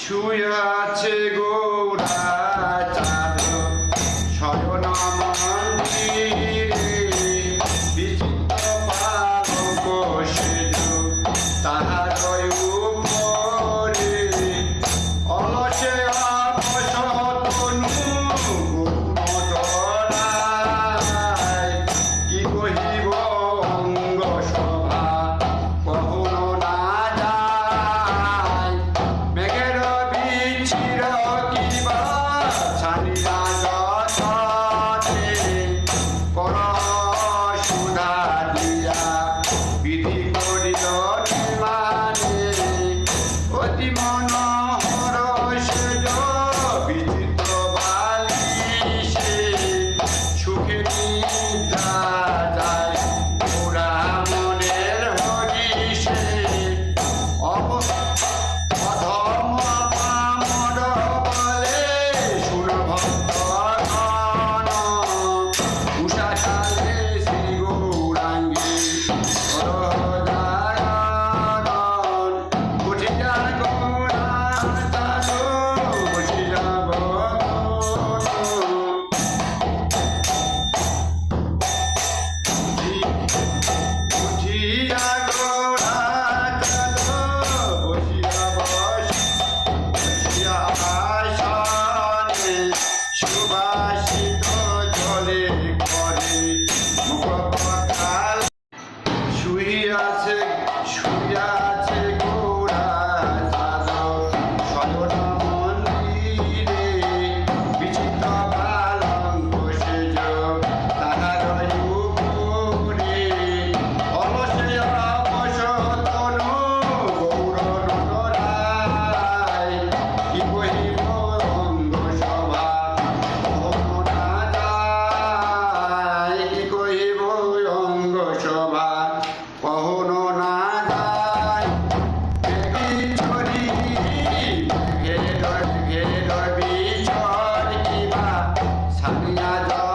শুয়ে গোড়া চাঁদ। শয়ন Fatima Allah.